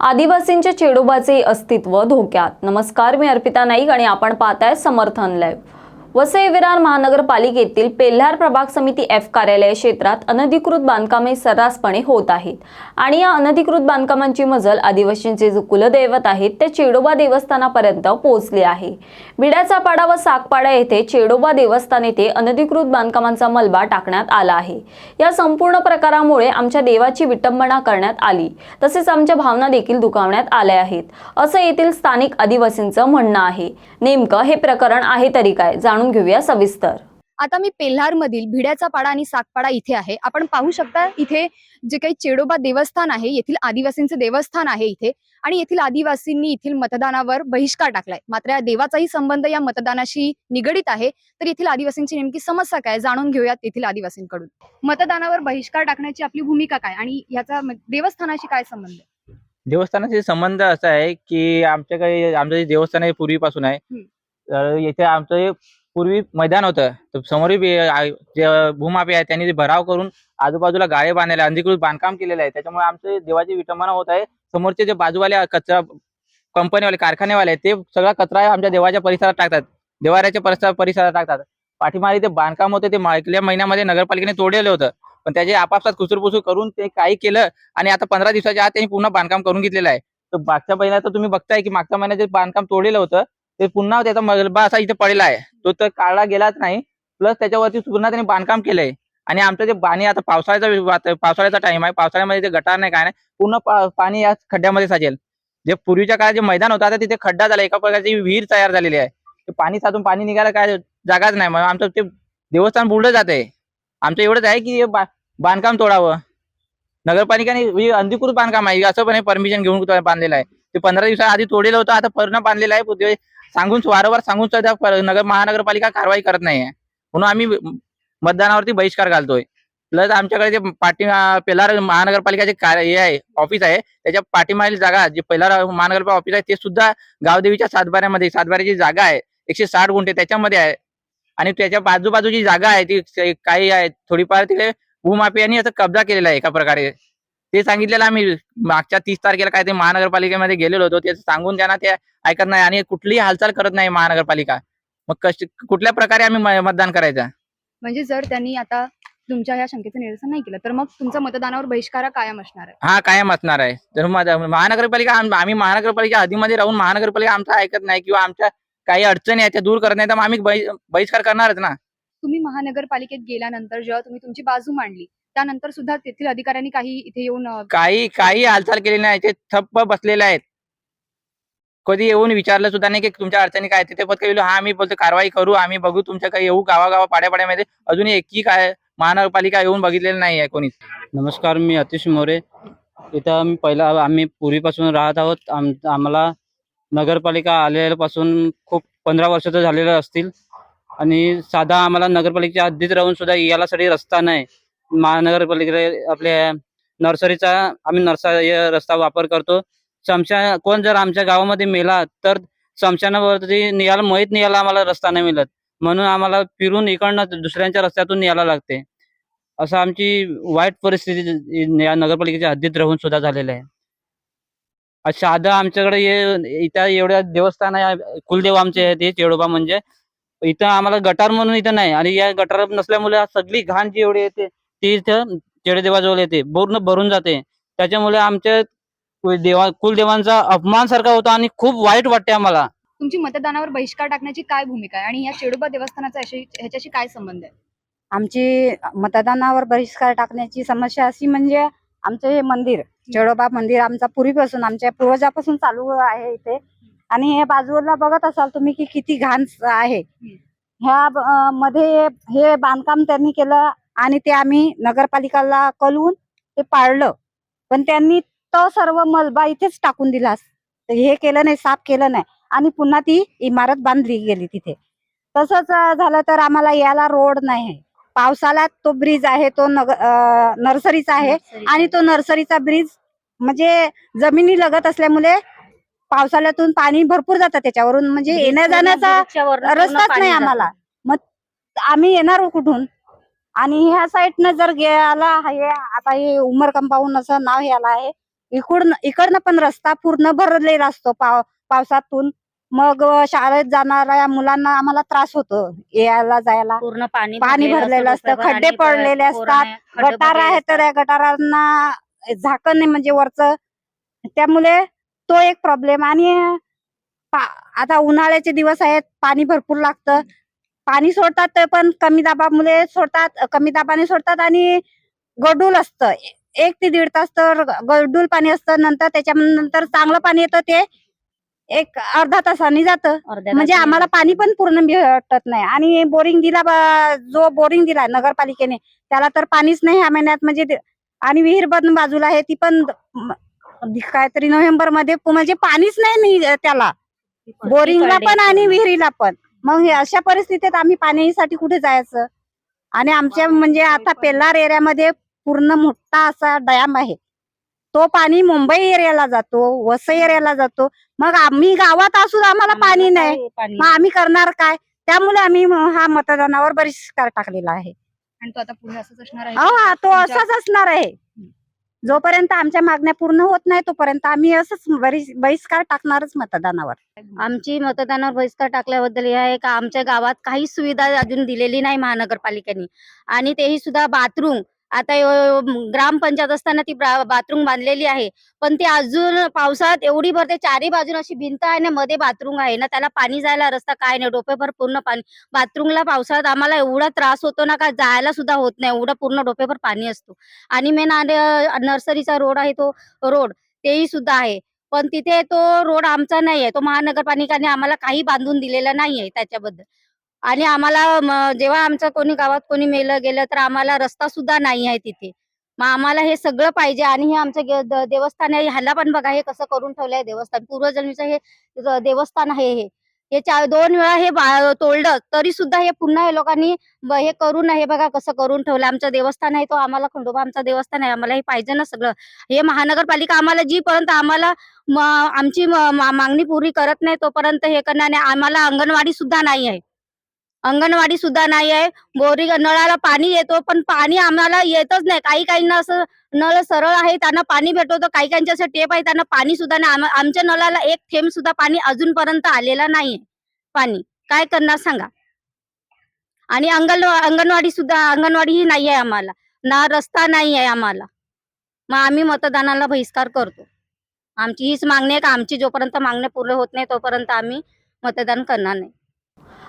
आदिवासींच्या चेडोबाचे अस्तित्व धोक्यात. नमस्कार मी अर्पिता नाईक आणि आपण पाहताय समर्थन लाईव्ह वसई विरार महानगरपालिकेतील पेल्हार प्रभाग समिती एफ कार्यालय क्षेत्रात अनधिकृत बांधकामे सर्रासपणे होत आहेत. आणि या अनधिकृत बांधकामांची मजल आदिवासींचे जे कुलदैवत आहेत ते चेडोबा देवस्थानापर्यंत पोहोचले आहे. बिड्याचा पाडा व सागपाडा येथे चेडोबा देवस्थान येथे अनधिकृत बांधकामांचा मलबा टाकण्यात आला आहे. या संपूर्ण प्रकारामुळे आमच्या देवाची विटंबना करण्यात आली. तसेच आमच्या भावना देखील दुखावण्यात आल्या आहेत. असं येथील स्थानिक आदिवासींचं म्हणणं आहे. नेमकं हे प्रकरण आहे तरी काय? जाणून घेऊया सविस्तर. आता मी पेल्हार मधील भिड्याचा पाडा आणि सागपाडा इथे आहे. आपण पाहू शकता इथे जे काही चेडोबा देवस्थान आहे येथील आदिवासींचे देवस्थान आहे इथे. आणि येथील आदिवासींनी येथील मतदानावर बहिष्कार टाकलाय. मात्र या देवाचाही संबंध या मतदानाशी निगडीत आहे. तर येथील आदिवासींची नेमकी समस्या काय जाणून घेऊयात येथील आदिवासींकडून. मतदानावर बहिष्कार टाकण्याची आपली भूमिका काय आणि याचा देवस्थानाशी काय संबंध आहे? देवस्थानाचे संबंध असा आहे की आमच्याकडे आमचं जे देवस्थान आहे पूर्वीपासून आहे. तर येथे आमचं पूर्वी मैदान होतं. तर समोर जे भूमाफी आहे त्यांनी ते भराव करून आजूबाजूला गाळे बांधायला अंधिकृत बांधकाम केलेलं आहे. त्याच्यामुळे आमचे देवाची विटंबना होत आहे. समोरचे जे बाजूवाले कचरा कंपनीवाले कारखानेवाले ते सगळा कचरा आमच्या देवाच्या परिसरात टाकतात. देवाऱ्याच्या परिसर परिसरात टाकतात. पाठीमागे ते बांधकाम होते ते मागल्या महिन्यामध्ये नगरपालिकेने तोडलेलं होतं. पण त्याचे आपापसात कुसूरपुसूर करून ते काही केलं आणि आता पंधरा दिवसाच्या आत त्यांनी पुन्हा बांधकाम करून घेतलेलं आहे. तर मागच्या महिन्यात तर तुम्ही बघताय की मागच्या महिन्यात जे बांधकाम तोडलेलं होतं ते पुन्हा त्याचा मलबा असा इथे पडलेला आहे. तो तर काढला गेलाच नाही. प्लस त्याच्यावरती पुन्हा त्यांनी बांधकाम केलंय. आणि आमचं जे पाणी आता पावसाळ्याचा पावसाळ्याचा टाइम आहे. पावसाळ्यामध्ये ते गटार नाही काय नाही पूर्ण पाणी या खड्ड्यामध्ये साचेल. जे पूर्वीच्या काळात जे मैदान होतं आता तिथे खड्डा झाला. एका प्रकारची विहीर तयार झालेली आहे. ते पाणी साचून पाणी निघायला काय जागाच नाही. मग आमचं ते देवस्थान बुडलं जात आहे आमचं एवढंच आहे की बांधकाम तोडावं. नगरपालिकाने हे बांधकाम आहे. असं पण परमिशन घेऊन बांधलेलं आहे. ते पंधरा दिवसाआधी तोडलेलं होतं. आता पूर्ण बांधलेलं आहे. सांगून वारंवार सांगून सुद्धा नगर महानगरपालिका कारवाई करत नाहीये. म्हणून आम्ही मतदानावरती बहिष्कार घालतोय. प्लस आमच्याकडे जे पाठी पेलार महानगरपालिकाचे कार्य हे आहे ऑफिस आहे त्याच्या पाठीमागील जागा जे पेलार महानगरपालिका ऑफिस आहे ते सुद्धा गावदेवीच्या सातबाऱ्यामध्ये सातबाऱ्याची जागा आहे एकशे साठ गुंठे त्याच्यामध्ये आहे. आणि त्याच्या बाजूबाजूची जागा आहे ती काही आहे थोडीफार तिकडे भूमाफियांनी याचा कब्जा केलेला आहे एका प्रकारे. ते सांगितलेलं आम्ही मागच्या तीस तारखेला काय ते महानगरपालिकेमध्ये गेलेलो होतो. ते सांगून त्यांना ते ऐकत नाही आणि कुठलीही हालचाल करत नाही महानगरपालिका. मग कश कुठल्या प्रकारे आम्ही मतदान करायचं? म्हणजे जर त्यांनी आता तुमच्या ह्या शंकेचं निरसन नाही केलं तर मग तुमचा मतदानावर बहिष्कार कायम असणार आहे. हा कायम असणार आहे. तर महानगरपालिका आम- आम्ही महानगरपालिका हद्दीमध्ये राहून महानगरपालिका आमचा ऐकत नाही किंवा आमच्या काही अडचणी आहेत त्या दूर करत नाही तर मग आम्ही बहि- बहिष्कार करणारच ना. तुम्ही महानगरपालिकेत गेल्यानंतर जेव्हा तुम्ही तुमची बाजू मांडली त्यानंतर सुद्धा तेथील अधिकाऱ्यांनी काही इथे येऊन काही काही हालचाल केली नाही. ते थप्प बसलेले आहेत. कधी येऊन विचारलं सुद्धा नाही की तुमच्या अडचणी काय तिथे फक्त येऊ हा आम्ही बोलतो कारवाई करू आम्ही बघू तुमच्या काही येऊ गावागावा पाड्यापाड्यामध्ये. अजूनही एकही काय महानगरपालिका येऊन बघितलेलं नाही आहे कोणीच. नमस्कार मी अतिश मोरे. इथं आम्ही पहिला आम्ही पूर्वीपासून राहत आहोत. आम आम्हाला नगरपालिका आलेल्यापासून खूप पंधरा वर्ष तर झालेलं असतील. आणि साधा आम्हाला नगरपालिकेच्या हद्दीत राहून सुद्धा यालासाठी रस्ता नाही. महानगरपालिकेकडे आपल्या नर्सरीचा आम्ही नर्सरी रस्ता वापर करतो. समशा कोण जर आमच्या गावामध्ये मेला तर समशानावरती निघायला माहीत निघायला आम्हाला रस्ता नाही मिळत. म्हणून आम्हाला फिरून इकडनं दुसऱ्यांच्या रस्त्यातून यायला लागते. असं आमची वाईट परिस्थिती या नगरपालिकेच्या हद्दीत राहून सुद्धा झालेलं आहे. आज साधं आमच्याकडे हे इथं एवढ्या देवस्थान आहे कुलदेव आमचे आहेत हे चेडोबा म्हणजे. इथं आम्हाला गटार म्हणून इथं नाही आणि या गटार नसल्यामुळे सगळी घाण जी एवढी येते ती इथं चेडदेवाजवळ येते. पूर्ण भरून जाते. त्याच्यामुळे आमच्या कुल- देवा कुलदेवांचा अपमान सारखा होता आणि खूप वाईट वाटते आम्हाला. तुमची मतदानावर बहिष्कार टाकण्याची काय भूमिका आहे? आणि या चेडोबा देवस्थानाचा याशी- ह्याच्याशी काय संबंध आहे? आमची मतदानावर बहिष्कार टाकण्याची समस्या अशी म्हणजे आमचं हे मंदिर चेडोबा मंदिर आमचा पूर्वीपासून आमच्या पूर्वजापासून चालू आहे इथे. आणि हे बाजूला बघत असाल तुम्ही की किती घाण आहे. ह्या मध्ये हे बांधकाम त्यांनी केलं आणि ते आम्ही नगरपालिकाला कळवून ते पाळलं. पण त्यांनी तो सर्व मलबा इथेच टाकून दिला. हे केलं नाही साफ केलं नाही. आणि पुन्हा ती इमारत बांधली गेली तिथे. तसंच झालं तर आम्हाला याला रोड नाही. पावसाळ्यात तो ब्रिज आहे तो नगर नर्सरीचा आहे आणि तो नर्सरीचा ब्रिज म्हणजे जमिनी लगत असल्यामुळे पावसाळ्यातून पाणी भरपूर जातं त्याच्यावरून. म्हणजे येण्या जाण्याचा रस्ताच नाही आम्हाला. मग आम्ही येणार कुठून? आणि ह्या साईडनं जर गेला हे आता हे उमर कंपाऊंड असं नाव ह्याला आहे इकडनं इकडनं पण रस्ता पूर्ण भरलेला असतो पाव पावसातून. मग शाळेत जाणाऱ्या मुलांना आम्हाला त्रास होतो यायला जायला. पूर्ण पाणी पाणी भरलेलं असतं, खड्डे पडलेले असतात, गटार आहे तर. या गटारांना झाकण नाही म्हणजे वरचं. त्यामुळे तो एक प्रॉब्लेम आणि आता उन्हाळ्याचे दिवस आहेत पाणी भरपूर लागतं. पाणी सोडतात ते पण कमी दाबामुळे सोडतात कमी दाबाने सोडतात आणि गडूल असतं. एक ते दीड तास तर गडूल पाणी असतं नंतर त्याच्यानंतर चांगलं पाणी येतं ते एक अर्धा तासाने जातं. म्हणजे आम्हाला पाणी पण पूर्ण भेटत नाही. आणि बोरिंग दिला जो बोरिंग दिला नगरपालिकेने त्याला तर पाणीच नाही ह्या महिन्यात. म्हणजे आणि विहीर पण बाजूला आहे ती पण काहीतरी नोव्हेंबरमध्ये म्हणजे पाणीच नाही त्याला. बोरिंगला पण आणि. विहिरीला पण. मग हे अशा परिस्थितीत आम्ही पाण्यासाठी कुठे जायचं? आणि आमच्या म्हणजे आता पेल्लार एरियामध्ये पूर्ण मोठा असा डॅम आहे. तो पाणी मुंबई एरियाला जातो वसई एरियाला जातो. मग आम्ही गावात असून आम्हाला पाणी नाही. मग आम्ही करणार काय? त्यामुळे आम्ही हा मतदानावर बहिष्कार टाकलेला आहे. आणि तो आता पुढे असंच असणार आहे हो हा तो असाच असणार आहे. जोपर्यंत आमच्या मागण्या पूर्ण होत नाही तोपर्यंत आम्ही असंच बहिष्कार टाकणारच मतदानावर. आमची मतदानावर बहिष्कार टाकल्याबद्दल हे आहे का आमच्या गावात काही सुविधा अजून दिलेली नाही महानगरपालिकेने. आणि तेही सुद्धा बाथरूम आता ग्रामपंचायत असताना ती बाथरूम बांधलेली आहे. पण ती अजून पावसात एवढी भरते चारी बाजून अशी भिंत आहे ना मध्ये बाथरूम आहे ना त्याला पाणी जायला रस्ता काय नाही डोपेभर पूर्ण पाणी. बाथरूमला पावसाळ्यात आम्हाला एवढा त्रास होतो ना का जायला सुद्धा होत नाही एवढं पूर्ण डोपेभर पाणी असतो. आणि मेन नर्सरीचा रोड आहे तो रोड तेही सुद्धा आहे. पण तिथे तो रोड आमचा नाही आहे तो महानगरपालिकाने आम्हाला काही बांधून दिलेला नाही आहे त्याच्याबद्दल. आणि आम्हाला जेव्हा आमचं कोणी गावात कोणी मेलं गेलं तर आम्हाला रस्ता सुद्धा नाही आहे तिथे. मग आम्हाला हे सगळं पाहिजे आणि हे आमचं देवस्थान आहे ह्याला पण बघा हे कसं करून ठेवलंय देवस्थान. पूर्वजन्मीचं हे देवस्थान आहे हे. हे चार दोन वेळा हे तोडलं तरी सुद्धा हे पुन्हा हे लोकांनी हे करून हे बघा कसं करून ठेवलं. आमचं देवस्थान आहे तो आम्हाला खंडोबा आमचा देवस्थान आहे आम्हाला हे पाहिजे ना सगळं. हे महानगरपालिका आम्हाला जीपर्यंत आम्हाला आमची मागणी पुरी करत नाही तोपर्यंत हे करणार नाही. आम्हाला अंगणवाडी सुद्धा नाही आहे. अंगणवाडी सुद्धा नाही आहे. बोरिंग नळाला पाणी येतो पण पाणी आम्हाला येतच नाही. काही काहींना असं नळ सरळ आहे त्यांना पाणी भेटतो तर काही काहींचे असं टेप आहे त्यांना पाणी सुद्धा नाही. आमच्या नळाला एक थेंब सुद्धा पाणी अजूनपर्यंत आलेला नाहीये पाणी. काय करणार सांगा? आणि अंगण अंगणवाडी सुद्धा अंगणवाडी ही नाही आहे आम्हाला. ना रस्ता नाही आहे आम्हाला. मग आम्ही मतदानाला बहिष्कार करतो. आमची हीच मागणी आहे का? आमची जोपर्यंत मागणी पूर्ण होत नाही तोपर्यंत आम्ही मतदान करणार नाही.